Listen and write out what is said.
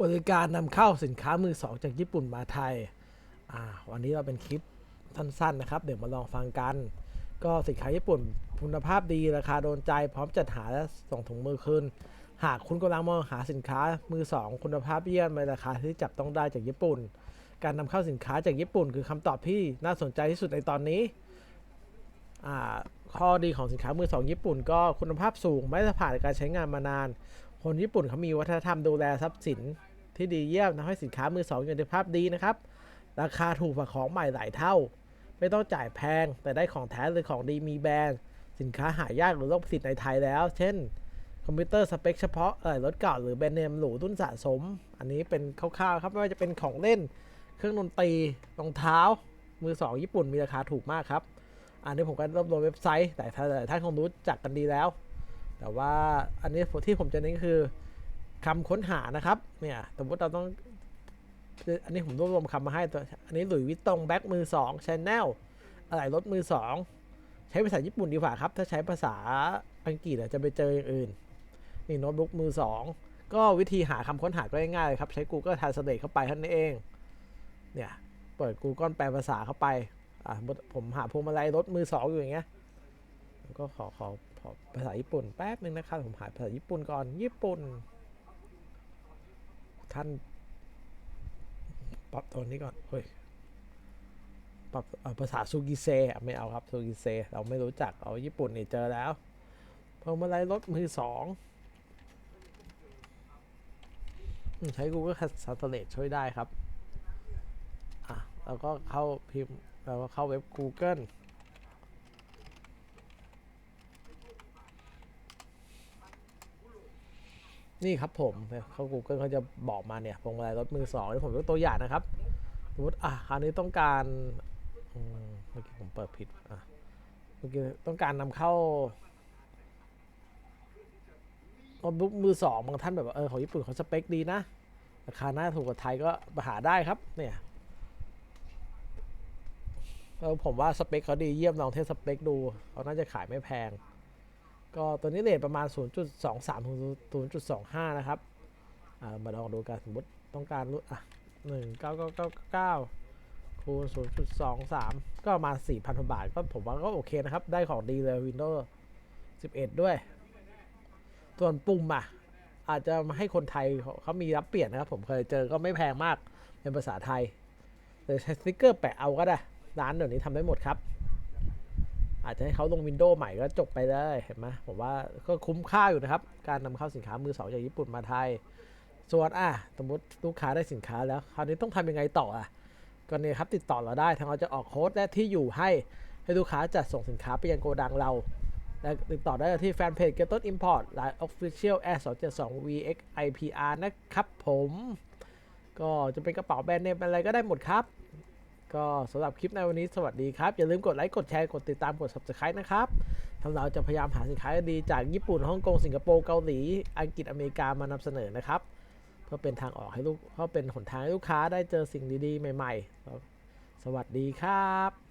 บริการนำเข้าสินค้ามือสองจากญี่ปุ่นมาไทย วันนี้เราเป็นคลิปสั้นๆนะครับ เดี๋ยวมาลองฟังกัน ก็สินค้าญี่ปุ่นคุณภาพดีราคาโดนใจพร้อมจัดหาและส่งถุงมือคืน หากคุณกำลังมองหาสินค้ามือสองคุณภาพเยี่ยมในราคาที่จับต้องได้จากญี่ปุ่น การนำเข้าสินค้าจากญี่ปุ่น คือคำตอบที่น่าสนใจที่สุดในตอนนี้ ข้อดีของสินค้ามือสองญี่ปุ่น ก็คุณภาพสูงไม่ได้ผ่านการใช้งานมานาน คนญี่ปุ่นเขามีวัฒนธรรมดูแลทรัพย์สินที่ดีเยี่ยมทำให้สินค้ามือสองอยู่ในภาพดีนะครับ ราคาถูกกว่าของใหม่หลายเท่า ไม่ต้องจ่ายแพง แต่ได้ของแท้หรือของดีมีแบรนด์ สินค้าหายากหรือโลกสิทธิ์ในไทยแล้ว เช่น คอมพิวเตอร์สเปคเฉพาะเออรถเก่าหรือแบรนด์เนมหรูรุ่นสะสม อันนี้เป็นคร่าวๆครับไม่ว่าจะเป็นของเล่น เครื่องดนตรีรองเท้า มือสองญี่ปุ่นมีราคาถูกมากครับ อันนี้ผมก็รวบรวมเว็บไซต์แต่ถ้าหลายท่านคงรู้จักกันดีแล้ว แต่ว่าอันนี้ที่ผมจะเน้นคือคำค้นหานะครับเนี่ยสมมติเราต้องอันนี้ผมรวบรวมคำมาให้ตัวอันนี้หลุยวิตตงแบ็กมือสองชแนลอะไรรถมือสองใช้ภาษาญี่ปุ่นดีกว่าครับ ถ้าใช้ภาษาอังกฤษอะจะไปเจออย่างอื่น นี่โน้ตบุ๊กมือสองก็วิธีหาคำค้นหาก็ง่ายๆเลยครับ ใช้ Google Translate เข้าไปท่านั้เอง เนี่ย เปิด Google แปลภาษาเข้าไป อะผมหาพวงมาลัยรถมือสองอยู่อย่างเงี้ยก็ขอขอ ขอภาษาญี่ปุ่นแป๊บนึงนะครับ ผมหาภาษาญี่ปุ่นก่อน ญี่ปุ่น ท่าน ปรับตัวนี้ก่อนเฮ้ย ปรับภาษาซูกิเซ่ไม่เอาครับซูกิเซเราไม่รู้จัก เอาญี่ปุ่นนี่เจอแล้วพวงมาลัยรถมือสองใช้ Google Translate ช่วยได้ครับ อะ แล้วก็เข้าพิมพ์เราก็เข้าเว็บ Google นี่ครับผมเนี่ยเข้า Google เขาจะบอกมาเนี่ยพวงมาลัยรถมือสองนี่ผมยกตัวอย่างนะครับสมมติอะคราวนี้ต้องการเมื่อกี้ผมเปิดผิดอะเมื่อกี้ต้องการนำเข้าโน้ตบุ๊กมือสองบางท่านแบบว่าเออของญี่ปุ่นเขาสเปคดีนะราคาหน่าถูกกว่าไทยก็หาได้ครับเนี่ยแล้วผมว่าสเปคเขาดีเยี่ยมลองเทสสเปคดูเขาน่าจะขายไม่แพง ก็ตัวนี้เรทประมาณ 0.23ถึง0.25 นะครับ อ่ามาลองดูกันสมมติต้องการรุ่นอะ19999คูณ0.23 ก็ประมาณ 4,000 บาท ก็ผมว่าก็โอเคนะครับ ได้ของดีเลย Windows 11 ด้วย ส่วนปุ่มอะ อาจจะมาให้คนไทยเขาเขามีรับเปลี่ยนนะครับ ผมเคยเจอก็ไม่แพงมากเป็นภาษาไทยแต่ใช้สติกเกอร์แปะเอาก็ได้ ร้านเดี๋ยวนี้ทำได้หมดครับ อาจจะให้เขาลงวินโดว์ใหม่ก็จบไปเลยเห็นไหมผมว่าก็คุ้มค่าอยู่นะครับ การนำเข้าสินค้ามือสองจากญี่ปุ่นมาไทย ส่วนอะสมมติลูกค้าได้สินค้าแล้ว คราวนี้ต้องทำยังไงต่ออะก็เนี่ยครับติดต่อเราได้ทางเราจะออกโค้ดและที่อยู่ให้ให้ลูกค้าจัดส่งสินค้าไปยังโกดังเราและติดต่อได้ที่แฟนเพจ Get Import Line Official Air 272 VX IPR นะครับผม ก็จะเป็นกระเป๋าแบรนด์เนมอะไรก็ได้หมดครับ ก็สำหรับคลิปในวันนี้สวัสดีครับ อย่าลืมกดไลค์ กดแชร์ กดติดตาม กด subscribe นะครับทางเราจะพยายามหาสินค้าดีจากญี่ปุ่นฮ่องกงสิงคโปร์เกาหลี อังกฤษอเมริกามานำเสนอนะครับ เพื่อเป็นทางออกให้ลูกเพื่อเป็นหนทางให้ลูกค้าได้เจอสิ่งดีๆ ใหม่ ๆ สวัสดีครับ